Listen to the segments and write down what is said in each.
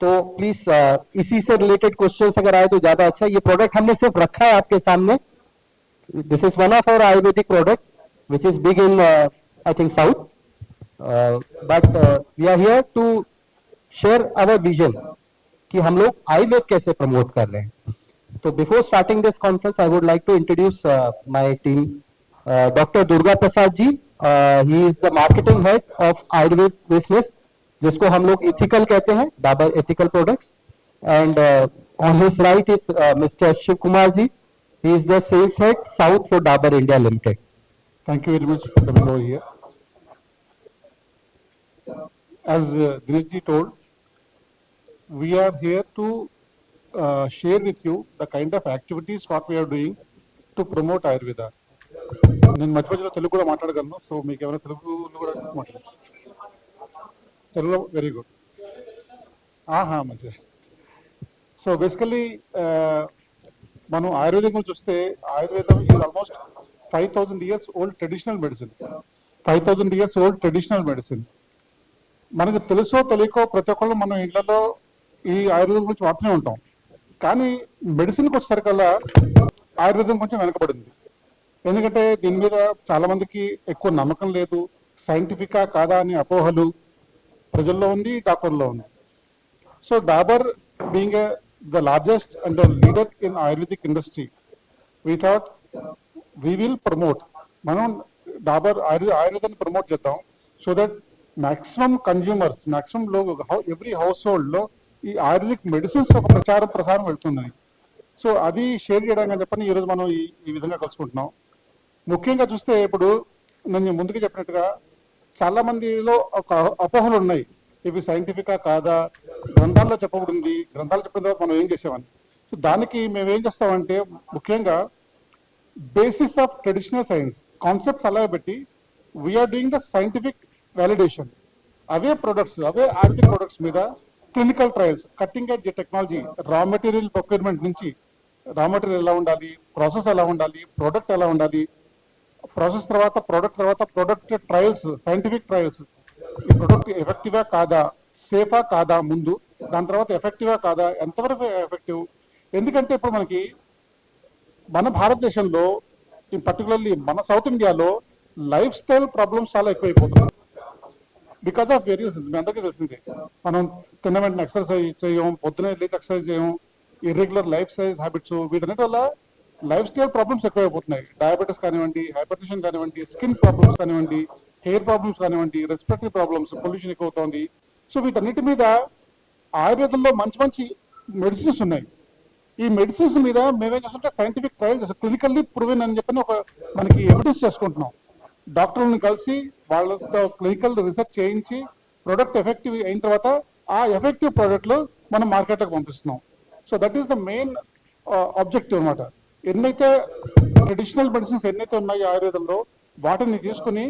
तो प्लीज़ इसी से रिलेटेड क्वेश्चंस अगर आए तो ज़्यादा अच्छा ये प्रोडक्ट हमने सिर्फ़ रखा है आपके सामने। This is one of our Ayurvedic big in uh, i think south. Uh, but uh, we are here to share our vision कि हम लोग आयुर्वेद कैसे प्रमोट कर रहे हैं। तो before starting this conference I would like to introduce my team doctor Durga Prasad ji he is the marketing head of Ayurveda business जिसको हम लोग इथिकल कहते हैं Dabur ethical products and on his right is mister Shiv Kumar ji he is the sales head south for Dabur India Limited. Thank you very much for coming over here. As uh, Dinesh ji told, we are here to uh, share with you the kind of activities what we are doing to promote Ayurveda. నేను మధ్య మధ్యలో తెలుగు కూడా మాట్లాడగలను so మీకు ఏమైనా తెలుగులో కూడా మాట్లాడచ్చు తెలుగులో వెరీ గుడ్ ఆహా మంచిది. సో బేసికల్లీ uh, మనం ఆయుర్వేదం గురించి చూస్తే ఆయుర్వేదం is almost five thousand years old traditional medicine five thousand years old traditional medicine మనకు తెలుసో తెలియకో ప్రతి ఒక్కళ్ళు మనం ఇళ్ళలో ఈ ఆయుర్వేదం గురించి వాడుతూనే ఉంటాం. కానీ మెడిసిన్కి వచ్చేసరికల్లా ఆయుర్వేదం కొంచెం వెనకబడింది. ఎందుకంటే దీని మీద చాలా మందికి ఎక్కువ నమ్మకం లేదు. సైంటిఫికా కాదా అనే అపోహలు. ప్రజల్లో ఉంది డాక్టర్లో ఉంది. So Dabur being the largest and the leader in Ayurvedic industry we thought we will promote మనం డాబర్ ఆయుర్వేద ఆయుర్వేదాన్ని ప్రమోట్ చేద్దాం so that maximum consumers maximum లో ఎవ్రీ హౌస్ హోల్డ్లో ఈ ఆయుర్వేదిక్ మెడిసిన్స్ ఒక ప్రచారం ప్రసారం వెళ్తుందని సో అది షేర్ చేయడానికి అని చెప్పని ఈరోజు మనం ఈ విధంగా కలుసుకుంటున్నాం. ముఖ్యంగా చూస్తే ఇప్పుడు నేను ముందుకు చెప్పినట్టుగా చాలా మందిలో ఒక అపోహలు ఉన్నాయి. ఇవి సైంటిఫికా కాదా? గ్రంథాల్లో చెప్పబడింది. గ్రంథాలు చెప్పిన తర్వాత మనం ఏం చేసామని సో దానికి మేము ఏం చేస్తామంటే ముఖ్యంగా basis of traditional science concepts అలా పెట్టి we're doing the scientific validation away products అవే ఆర్థిక ప్రొడక్ట్స్ మీద clinical trials cutting edge technology raw material procurement నుంచి రా మెటీరియల్ ఎలా ఉండాలి? ప్రాసెస్ ఎలా ఉండాలి? ప్రోడక్ట్ ఎలా ఉండాలి? ప్రాసెస్ తర్వాత ప్రోడక్ట్ తర్వాత ప్రోడక్ట్ ట్రయల్స్ సైంటిఫిక్ ట్రయల్స్. ఈ ప్రొడక్ట్ ఎఫెక్టివా కాదా? సేఫా కాదా ముందు? దాని తర్వాత ఎఫెక్టివా కాదా? ఎంతవరకు ఎఫెక్టివ్? ఎందుకంటే ఇప్పుడు మనకి మన భారతదేశంలో ఈ పర్టికులర్లీ మన సౌత్ ఇండియాలో లైఫ్ స్టైల్ ప్రాబ్లమ్స్ చాలా ఎక్కువైపోతున్నాయి. బికాస్ ఆఫ్ వేరియస్ మీ అందరికీ తెలిసిందే. మనం తిన్న వెంటనే ఎక్సర్సైజ్ చేయం పొద్దునే లేచి ఎక్సర్సైజ్ చేయం ఇర్రెగ్యులర్ లైఫ్ స్టైల్ హ్యాబిట్స్ వీటన్నిటి వల్ల లైఫ్ స్టైల్ ప్రాబ్లమ్స్ ఎక్కువైపోతున్నాయి. డయాబెటీస్ కానివ్వండి హైపర్టెన్షన్ కానివ్వండి స్కిన్ ప్రాబ్లమ్స్ కానివ్వండి హెయిర్ ప్రాబ్లమ్స్ కానివ్వండి రెస్పిరేటరీ ప్రాబ్లమ్స్ పొల్యూషన్ ఎక్కువ అవుతుంది సో వీటన్నిటి మీద ఆయుర్వేదంలో మంచి మంచి మెడిసిన్స్ ఉన్నాయి. ఈ మెడిసిన్స్ మీద మేమేం చేస్తుంటే సైంటిఫిక్ ట్రయల్స్ క్లినికల్లీ ప్రూవెన్ అని చెప్పి ఒక మనకి ఎవిడెన్స్ చేసుకుంటున్నాం. డాక్టర్లను కలిసి వాళ్ళతో క్లినికల్ రీసెర్చ్ చేయించి ప్రొడక్ట్ ఎఫెక్టివ్ అయిన తర్వాత ఆ ఎఫెక్టివ్ ప్రోడక్ట్లు మనం మార్కెట్లోకి పంపిస్తున్నాం. So that is the main objective అనమాట ఎన్నైతే ట్రెడిషనల్ మెడిసిన్స్ ఎన్నైతే ఉన్నాయో ఆయుర్వేదంలో వాటిని తీసుకుని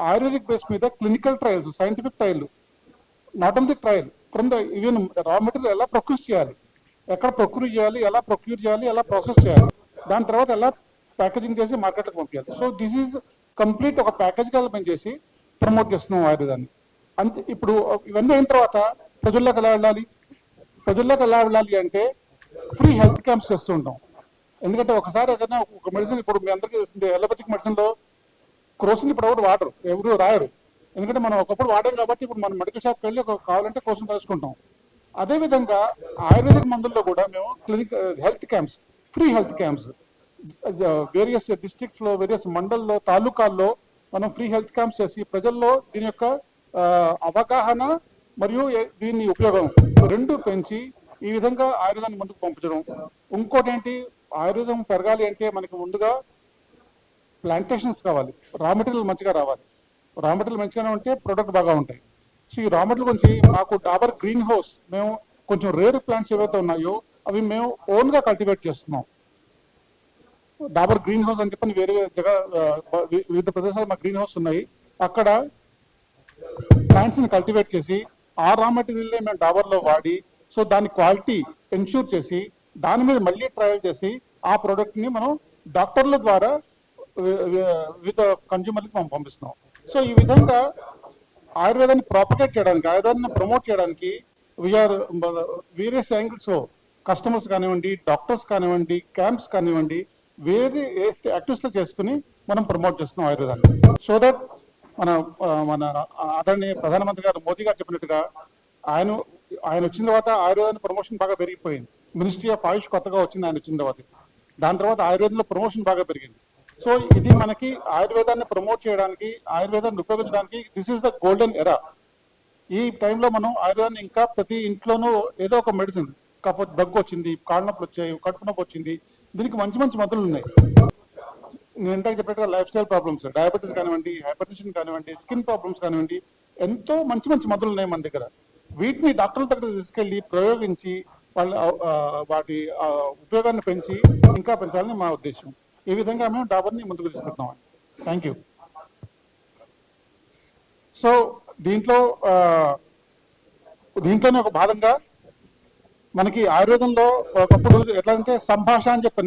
ఆయుర్వేదిక్ బేస్ మీద clinical trials scientific trial not only trial from the even raw material ఎలా ప్రొక్యూర్ చేయాలి ఎక్కడ ప్రొక్యూర్ చేయాలి ఎలా ప్రొక్యూర్ చేయాలి ఎలా ప్రాసెస్ చేయాలి దాని తర్వాత ఎలా ప్యాకేజింగ్ చేసి మార్కెట్కి పంపించాలి. సో దిస్ ఈజ్ కంప్లీట్ ఒక ప్యాకేజ్ డెవలప్మెంట్ చేసి ప్రమోట్ చేస్తున్నాం ఆయుర్వేదాన్ని. అంతే ఇప్పుడు ఇవన్నీ అయిన తర్వాత ప్రజల్లోకి ఎలా వెళ్ళాలి? ప్రజల్లోకి ఎలా వెళ్ళాలి అంటే ఫ్రీ హెల్త్ క్యాంప్స్ చేస్తుంటాం ఎందుకంటే ఒకసారి ఏదైనా ఒక మెడిసిన్ ఇప్పుడు మీ అందరికీ తెలిసిందే ఎలోపతిక్ మెడిసిన్లో క్రోసిన్ ఇప్పుడు ఎవరు వాడరు ఎవరు రాయరు. ఎందుకంటే మనం ఒకప్పుడు వాడాం కాబట్టి ఇప్పుడు మనం మెడికల్ షాప్కి వెళ్ళి ఒక కావాలంటే క్రోసిన్ రాసుకుంటాం అదేవిధంగా ఆయుర్వేదిక్ మందుల్లో కూడా మేము clinic health camps free health camps various డిస్ట్రిక్ట్స్లో various మండల్లో తాలూకాల్లో మనం ఫ్రీ హెల్త్ క్యాంప్స్ చేసి ప్రజల్లో దీని యొక్క uh, అవగాహన మరియు దీన్ని ఉపయోగం. రెండు పెంచి ఈ విధంగా ఆయుర్వేదాన్ని ముందుకు పంపించడం. ఇంకోటి ఏంటి ఆయుర్వేదం పెరగాలి అంటే మనకి ముందుగా ప్లాంటేషన్స్ కావాలి. రా మెటీరియల్ మంచిగా రావాలి. రా మెటీరియల్ మంచిగానే ఉంటే ప్రొడక్ట్ బాగా ఉంటాయి. సో ఈ రా మెటీరియల్ గురించి మాకు డాబర్ గ్రీన్ హౌస్ మేము కొంచెం రేర్ ప్లాంట్స్ ఏవైతే ఉన్నాయో అవి మేము ఓన్గా కల్టివేట్ చేస్తున్నాం. డాబర్ గ్రీన్ హౌస్ అని చెప్పని వేరే జగ వి- వివిధ ప్రదేశాలు మా గ్రీన్ హౌస్ ఉన్నాయి. అక్కడ ప్లాంట్స్ని కల్టివేట్ చేసి ఆ రా మెటీరియల్ మేము డాబర్లో వాడి సో దాని క్వాలిటీ ఎన్ష్యూర్ చేసి దాని మీద మళ్ళీ ట్రయల్ చేసి ఆ ప్రోడక్ట్ని మనం డాక్టర్ల ద్వారా విత్ వి- మనం పంపిస్తున్నాం. సో ఈ విధంగా ఆయుర్వేదాన్ని ప్రాపగేట్ చేయడానికి ఆయుర్వేదాన్ని ప్రమోట్ చేయడానికి వీఆర్ వేరియస్ యాంగిల్స్ కస్టమర్స్ కానివ్వండి డాక్టర్స్ కానివ్వండి క్యాంప్స్ కానివ్వండి వేరే యాక్టివిటీస్లో చేసుకుని మనం ప్రమోట్ చేస్తున్నాం ఆయుర్వేదాన్ని. సో దట్ మన మన ఆదరణీయ ప్రధానమంత్రి గారు మోదీ గారు చెప్పినట్టుగా ఆయన ఆయన వచ్చిన తర్వాత ఆయుర్వేదాన్ని ప్రమోషన్ బాగా పెరిగిపోయింది. మినిస్ట్రీ ఆఫ్ ఆయుష్ కొత్తగా వచ్చింది ఆయన వచ్చిన తర్వాత. దాని తర్వాత ఆయుర్వేదంలో ప్రమోషన్ బాగా పెరిగింది. సో ఇది మనకి ఆయుర్వేదాన్ని ప్రమోట్ చేయడానికి ఆయుర్వేదాన్ని ఉపయోగించడానికి this is the golden era ఈ టైంలో మనం ఆయుర్వేదాన్ని ఇంకా ప్రతి ఇంట్లోనూ ఏదో ఒక మెడిసిన్ కాకపోతే దగ్గు వచ్చింది కాళ్ళ నొప్పులు వచ్చాయి కడుపు నొప్పి వచ్చింది దీనికి మంచి మంచి మందులు ఉన్నాయి. నేను ఇంతకు చెప్పినట్టుగా లైఫ్ స్టైల్ ప్రాబ్లమ్స్ డయాబెటీస్ కానివ్వండి హైపర్టెన్షన్ కానివ్వండి స్కిన్ ప్రాబ్లమ్స్ కానివ్వండి ఎంతో మంచి మంచి మందులు ఉన్నాయి మన దగ్గర. వీటిని డాక్టర్ల దగ్గర తీసుకెళ్ళి ప్రయోగించి వాళ్ళ వాటి ఆ, ఉపయోగాన్ని పెంచి ఇంకా పెంచాలని మా ఉద్దేశం. ఈ విధంగా మేము డాబర్ని ముందుకు తీసుకెళ్తున్నాం థ్యాంక్ యూ. సో దీంట్లో దీంట్లోనే ఒక భాగంగా మనకి ఆయుర్వేదంలో ఒకప్పుడు ఎట్లా అంటే సంభాషణ అని చెప్పి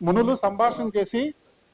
మునులు సంభాషణ చేసి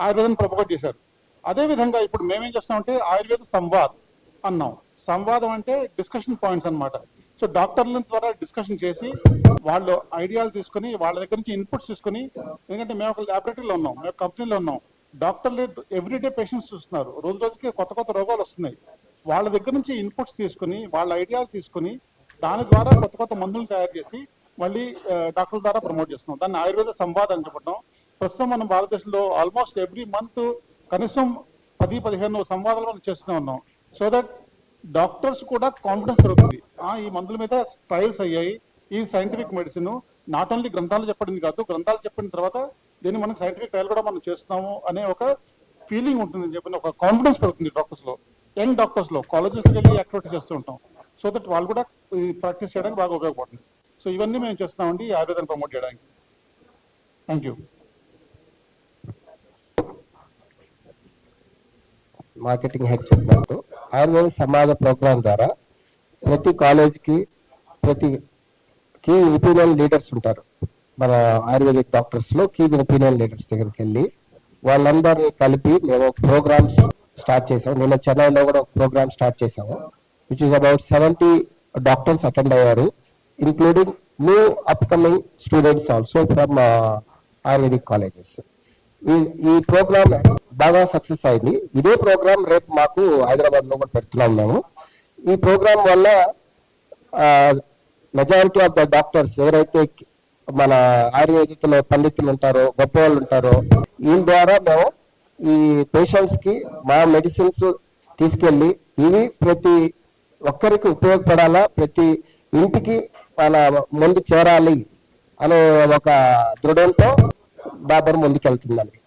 ఆయుర్వేదం ప్రొపగేట్ చేశారు. అదే విధంగా ఇప్పుడు మేమేం చేస్తామంటే ఆయుర్వేద సంవాద్ అన్నాం. సంవాదం అంటే డిస్కషన్ పాయింట్స్ అన్నమాట. సో డాక్టర్ల ద్వారా డిస్కషన్ చేసి వాళ్ళు ఐడియాలు తీసుకొని వాళ్ళ దగ్గర నుంచి ఇన్పుట్స్ తీసుకొని ఎందుకంటే మేము ఒక ల్యాబొరేటరీలో ఉన్నాం మేము కంపెనీలో ఉన్నాం. డాక్టర్లు ఎవ్రీడే పేషెంట్స్ చూస్తున్నారు. రోజు రోజుకి కొత్త కొత్త రోగాలు వస్తున్నాయి. వాళ్ళ దగ్గర నుంచి ఇన్పుట్స్ తీసుకొని వాళ్ళ ఐడియాలు తీసుకొని దాని ద్వారా కొత్త కొత్త మందులు తయారు చేసి మళ్ళీ డాక్టర్ల ద్వారా ప్రమోట్ చేస్తున్నాం. దాన్ని ఆయుర్వేద సంవాదం అని చెప్పడం. ప్రస్తుతం మనం భారతదేశంలో ఆల్మోస్ట్ ఎవ్రీ మంత్ కనీసం పది పదిహేను సంవాదాలు మనం చేస్తూనే ఉన్నాం. సో దట్ డాక్టర్స్ కూడా కాన్ఫిడెన్స్ పెరుగుతుంది. ఆ, ఈ మందుల మీద ట్రయల్స్ అయ్యాయి. ఈ సైంటిఫిక్ మెడిసిన్ నాట్ ఓన్లీ గ్రంథాలు చెప్పడింది కాదు గ్రంథాలు చెప్పిన తర్వాత దీన్ని మనం సైంటిఫిక్ ట్రయల్ కూడా మనం చేస్తున్నాము అనే ఒక ఫీలింగ్ ఉంటుందని చెప్పిన ఒక కాన్ఫిడెన్స్ పెరుగుతుంది డాక్టర్స్లో. యంగ్ డాక్టర్స్లో కాలేజెస్ వెళ్ళి యాక్టివిటీ చేస్తూ ఉంటాం. సో దట్ వాళ్ళు కూడా ప్రాక్టీస్ చేయడానికి బాగా ఉపయోగపడుతుంది. సో ఇవన్నీ మేము చేస్తున్నామండి ఈ ఆయుర్వేదాన్ని ప్రమోట్ చేయడానికి. థ్యాంక్ యూ మార్కెటింగ్ హెడ్ చెప్పినట్టు. ఆయుర్వేద సమాజ ప్రోగ్రాం ద్వారా ప్రతి కాలేజ్కి ప్రతి కీ ఒపీనియన్ లీడర్స్ ఉంటారు. మన ఆయుర్వేదిక్ డాక్టర్స్లో కీ ఒపీనియన్ లీడర్స్ దగ్గరికి వెళ్ళి వాళ్ళందరినీ కలిపి మేము ఒక ప్రోగ్రామ్ స్టార్ట్ చేసాము నిన్న చెన్నైలో కూడా ఒక ప్రోగ్రామ్ స్టార్ట్ చేసాము which is about seventy doctors attend అయ్యారు. Including new upcoming students also from Ayurvedic colleges. ఈ ఈ ప్రోగ్రామ్ బాగా సక్సెస్ అయింది. ఇదే ప్రోగ్రామ్ రేపు మాకు హైదరాబాద్లో కూడా పెడుతున్నాం మేము. ఈ ప్రోగ్రామ్ వల్ల మెజారిటీ ఆఫ్ ద డాక్టర్స్ ఎవరైతే మన ఆయుర్వేదికలో పండితులు ఉంటారో గొప్ప వాళ్ళు ఉంటారో వీళ్ళ ద్వారా మేము ఈ పేషెంట్స్కి మా మెడిసిన్స్ తీసుకెళ్ళి ఇవి ప్రతి ఒక్కరికి ఉపయోగపడాలా ప్రతి ఇంటికి మన ముందు చేరాలి అనే ఒక దృఢంతో డాబర్ ముందుకెళ్తుందండి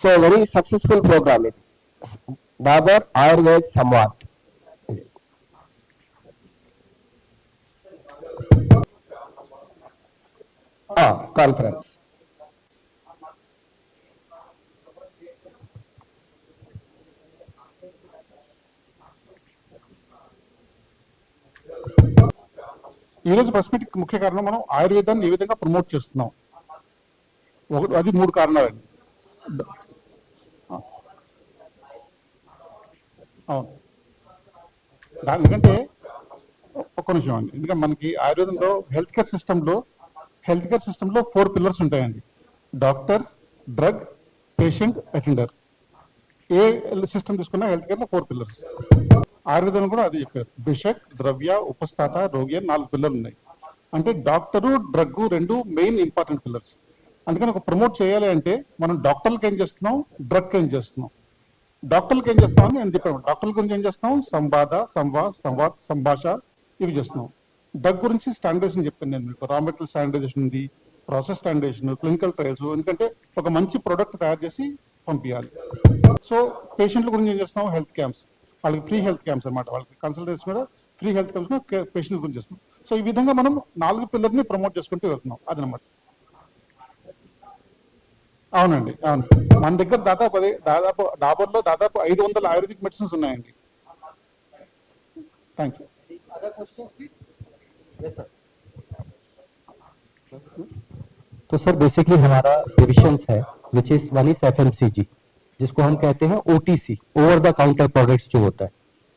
సో వెరీ సక్సెస్ఫుల్ ప్రోగ్రామ్ ఇది డాబర్ ఆయుర్వేద్ సంవాద్ ఇది. ఆ, కాన్ఫరెన్స్ ఈ రోజు ప్రెస్ మీట్ ముఖ్య కారణం మనం ఆయుర్వేదాన్ని ఏ విధంగా ప్రమోట్ చేస్తున్నాం? ఒకటి అది మూడు కారణాలండి అవును. దాని ఎందుకంటే ఒక్క నిమిషం అండి. ఎందుకంటే మనకి ఆయుర్వేదంలో హెల్త్ కేర్ సిస్టంలో హెల్త్ కేర్ సిస్టంలో ఫోర్ పిల్లర్స్ ఉంటాయండి. Doctor drug patient attender. ఏ సిస్టమ్ తీసుకున్నా హెల్త్ కేర్లో ఫోర్ పిల్లర్స్ ఆయుర్వేదం కూడా అది చెప్పారు. బిషక్ ద్రవ్య ఉపస్థాత రోగి అని నాలుగు పిల్లలు ఉన్నాయి. అంటే డాక్టరు డ్రగ్ రెండు మెయిన్ ఇంపార్టెంట్ పిల్లర్స్. అందుకని ఒక ప్రమోట్ చేయాలి అంటే మనం డాక్టర్లకు ఏం చేస్తున్నాం? డ్రగ్ ఏం చేస్తున్నాం? డాక్టర్లకు ఏం చేస్తాం అని నేను చెప్పాను డాక్టర్ల గురించి ఏం చేస్తాం సంవాద సంవాద్ సంవాద్ సంభాష ఇవి చేస్తున్నాం. డ్రగ్ గురించి స్టాండర్డైజేషన్ చెప్పాను నేను మీకు. రా మెటీరియల్ స్టాండర్డైజేషన్ ఉంది ప్రాసెస్ స్టాండర్డైజేషన్ క్లినికల్ ట్రయల్స్. ఎందుకంటే ఒక మంచి ప్రోడక్ట్ తయారు చేసి పంపించాలి. సో పేషెంట్ల గురించి ఏం చేస్తున్నాం? Health camps. వాళ్ళకి ఫ్రీ హెల్త్ క్యాంప్స్ అన్నమాట వాళ్ళకి కన్సల్టేషన్ కూడా ఫ్రీ హెల్త్ క్యాంప్స్ పేషెంట్ గురించి చేస్తున్నాం సో ఈ విధంగా మనం నాలుగు పిల్లర్ని ప్రమోట్ చేసుకుంటూ వెళ్తున్నాం అదనమాట అవునండి అవును మన దగ్గర దాదాపు అదే దాదాపు డాబర్లో దాదాపు ఐదు వందల ఆయుర్వేదిక్ మెడిసిన్స్ ఉన్నాయండి థ్యాంక్స్ तो सर बेसिकली हमारा डिविजन्स है which is one is F जिसको हम कहते हैं OTC over the counter products जो होता है।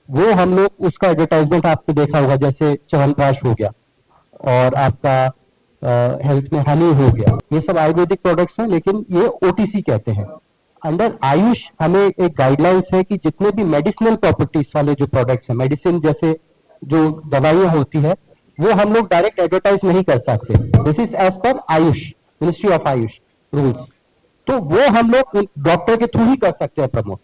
वो हम लोग, उसका एडवर्टाइजमेंट आपको देखा होगा, जैसे च्यवनप्राश हो गया, और आपका हेल्थ में हनी हो गया। ये सब आयुर्वेदिक प्रोडक्ट्स हैं, लेकिन ये ओटीसी कहते हैं। अंडर आयुष हमें एक गाइडलाइंस है कि जितने भी मेडिसिनल प्रॉपर्टीज़ वाले जो प्रोडक्ट्स हैं मेडिसिन जैसे जो दवाइयाँ होती है, वो हम लोग डायरेक्ट एडवर्टाइज नहीं कर सकते। This is as per AYUSH ministry of AYUSH rules तो वो हम लोग डॉक्टर के थ्रू ही कर सकते हैं प्रमोट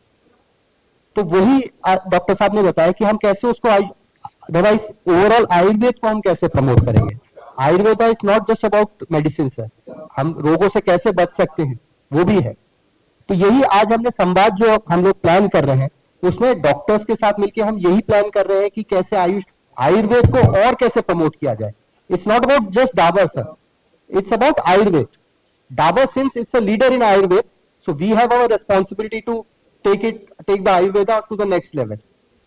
तो वही डॉक्टर साहब ने बताया कि हम कैसे उसको अदरवाइज़ ओवरऑल आयुर्वेद को हम कैसे प्रमोट करेंगे। Ayurveda is not just about medicine है। हम रोगों से कैसे बच सकते हैं, वो भी है। तो यही आज हमने संवाद जो हम लोग प्लान कर रहे हैं, उसमें डॉक्टर्स के साथ मिलकर हम यही प्लान कर रहे हैं कि कैसे आयुष, आयुर्वेद को और कैसे प्रमोट किया जाए। It's not about just Dabur sir it's about Ayurved. Dabur, since it's a leader in Ayurved, so we have our responsibility to take it, take the Ayurveda to the next level.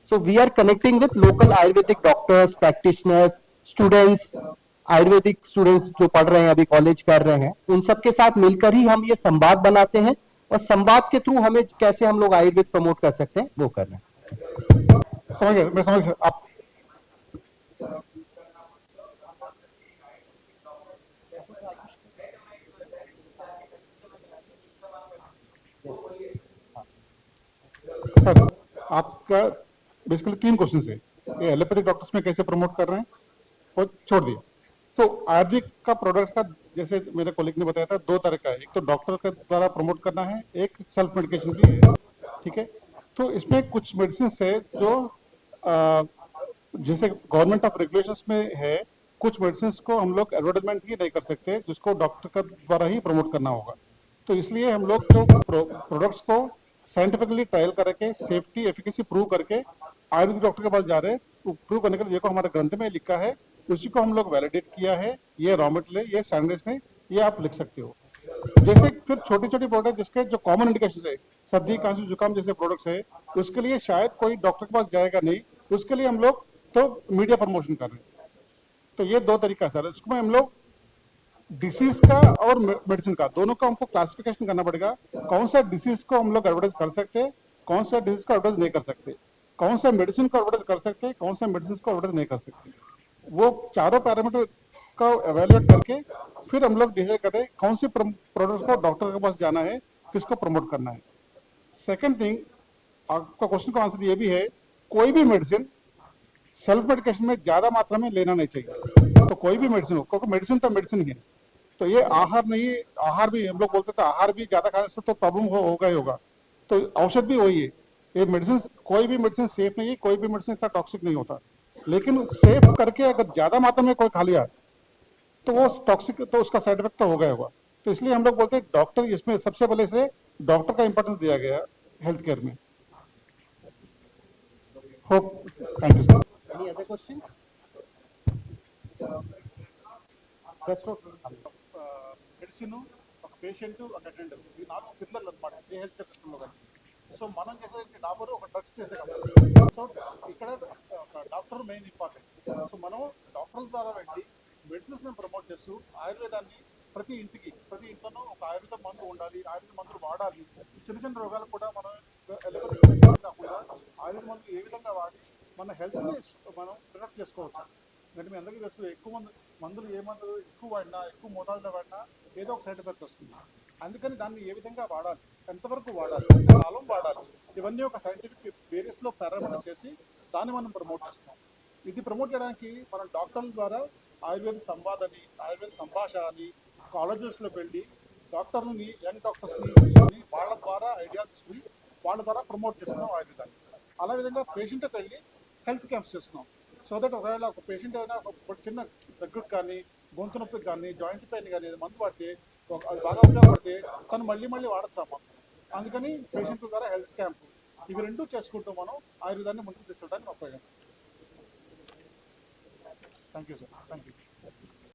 So we are connecting with local Ayurvedic doctors, practitioners, students, Ayurvedic students जो पढ़ रहे हैं अभी college कर रहे हैं उन सबके साथ मिलकर ही हम ये संवाद बनाते हैं और संवाद के थ्रू हमें कैसे हम लोग आयुर्वेद प्रमोट कर सकते हैं वो कर रहे हैं समझ गए मैं समझ आप आपका बेसिकली तीन क्वेश्चन है। ये एलोपैथिक डॉक्टर्स में कैसे प्रमोट कर रहे हैं और छोड़ दिए सो आयुर्वेदिक का प्रोडक्ट्स का जैसे मेरे कोलिग ने बताया था दो तरह का एक तो डॉक्टर के द्वारा प्रमोट करना है एक सेल्फ मेडिकेशन भी ठीक है? तो इसमें कुछ मेडिसिन है जो अ, जैसे गवर्नमेंट ऑफ़ रेगुलेशंस में है कुछ मेडिसिन को हम लोग एडवर्टाइजमेंट ही नहीं कर सकते जिसको डॉक्टर का द्वारा ही प्रमोट करना होगा। तो इसलिए हम लोग जो प्रोडक्ट्स को साइंटिफिकली ट्रायल करके सेफ्टी एफिकेसी प्रूव करके, आयुर्वेदिक डॉक्टर के पास जा रहे हैं। प्रूव करने के लिए देखो हमारे ग्रंथ में लिखा है, उसी को हम लोग वैलिडेट किया है। ये रॉ मटेरियल ये स्टैंडर्ड्स ने ये आप लिख सकते हो। जैसे फिर छोटी छोटी प्रोडक्ट जिसके जो कॉमन इंडिकेशन है, सर्दी, खांसी, जुकाम जैसे प्रोडक्ट्स है, उसके लिए शायद कोई डॉक्टर के पास जाएगा नहीं। उसके लिए हम लोग तो मीडिया प्रमोशन कर रहे हैं। तो ये दो तरीका है सर इसको हम लोग डिसीज का और मेडिसिन का, दोनों का हमको क्लासिफिकेशन करना पड़ेगा। कौन सा डिसीज को हम लोग एडवर्टाइज कर सकते हैं कौन सा डिसीज को एडवर्टाइज नहीं कर सकते, कौन सा मेडिसिन को एडवर्टाइज कर सकते हैं कौन सा मेडिसिन को एडवर्टाइज नहीं कर सकते। वो चारों पैरामीटर का एवेल्युएट करके फिर हम लोग डिसाइड करें कौन से प्रोडक्ट को डॉक्टर के पास जाना है, किसको प्रमोट करना है। सेकेंड थिंग आपका क्वेश्चन का आंसर ये भी है, कोई भी मेडिसिन सेल्फ मेडिकेशन में ज़्यादा मात्रा में लेना नहीं चाहिए। तो कोई भी मेडिसिन हो, क्योंकि मेडिसिन तो मेडिसिन ही। तो ये आहार नहीं आहार भी हम लोग बोलते थे आहार भी ज़्यादा खाने से तो प्रॉब्लम हो, ही होगा। तो औषध भी वही है। ये मेडिसिन कोई भी मेडिसिन सेफ़ नहीं है कोई भी मेडिसिन इतना टॉक्सिक नहीं होता। लेकिन सेफ़ करके अगर ज़्यादा मात्रा में कोई खा लिया तो वो टॉक्सिक तो उसका साइड इफ़ेक्ट तो ही होगा। तो इसलिए हम लोग बोलते हैं डॉक्टर इसमें सबसे पहले से डॉक्टर का इंपॉर्टेंस दिया गया हेल्थ केयर में। Hope thank you sir Any other questions? Medicine ఒక పేషెంట్ ఒక అటెండర్ ఈ నాలుగు పిల్లలు అనమాట ఏ హెల్త్ కేర్ సిస్టమ్లో కానీ. సో మనం చేసేది డాబర్ ఒక డ్రగ్స్ చేసే సో ఇక్కడ ఒక డాక్టర్ మెయిన్ ఇంపార్టెంట్ సో మనం డాక్టర్ల ద్వారా వెళ్ళి మెడిసిన్స్ని ప్రమోట్ చేస్తూ ఆయుర్వేదాన్ని ప్రతి ఇంటికి ప్రతి ఇంట్లోనూ ఒక ఆయుర్వేద మందు ఉండాలి ఆయుర్వేద మందులు వాడాలి. చిన్న చిన్న రోగాలు కూడా మనం ఎలోపతిక్ కాకుండా ఆయుర్వేద మందులు ఏ విధంగా వాడి మన హెల్త్ని మనం ప్రొటెక్ట్ చేసుకోవచ్చు. అంటే మీ అందరికీ తెలుసు ఎక్కువ మందు మందులు ఏ మందులు ఎక్కువ వాడినా ఎక్కువ మోతాదులో వాడినా ఏదో ఒక సైడ్ ఎఫెక్ట్ వస్తుంది. అందుకని దాన్ని ఏ విధంగా వాడాలి ఎంతవరకు వాడాలి ఎంత కాలం వాడాలి ఇవన్నీ ఒక సైంటిఫిక్ వేరియస్లో ప్రారంభణ చేసి దాన్ని మనం ప్రమోట్ చేస్తున్నాం. ఇది ప్రమోట్ చేయడానికి మనం డాక్టర్ల ద్వారా ఆయుర్వేద సంవాద్ అని ఆయుర్వేద సంభాషణ అని కాలేజెస్లోకి వెళ్ళి డాక్టర్లని యంగ్ డాక్టర్స్ని తీసుకొని వాళ్ళ ద్వారా ఐడియా తీసుకుని వాళ్ళ ద్వారా ప్రమోట్ చేస్తున్నాం ఆయుర్వేదాన్ని. అలా విధంగా పేషెంట్కి వెళ్ళి హెల్త్ క్యాంప్స్ చేస్తున్నాం. సో దట్ ఒకవేళ ఒక పేషెంట్ ఏదైనా ఒక చిన్న దగ్గరకు కానీ గొంతు నొప్పికి కానీ జాయింట్ పెయిన్ కానీ మందు వాడితే ఒక అది బాగా ఉపయోగపడితే తను మళ్ళీ మళ్ళీ వాడచ్చు ఆ అందుకని పేషెంట్ల ద్వారా హెల్త్ క్యాంప్ ఇవి రెండు చేసుకుంటూ మనం ఆయుర్వేదాన్ని ముందుకు తెచ్చుకోవడానికి ఉపయోగం thank you sir thank you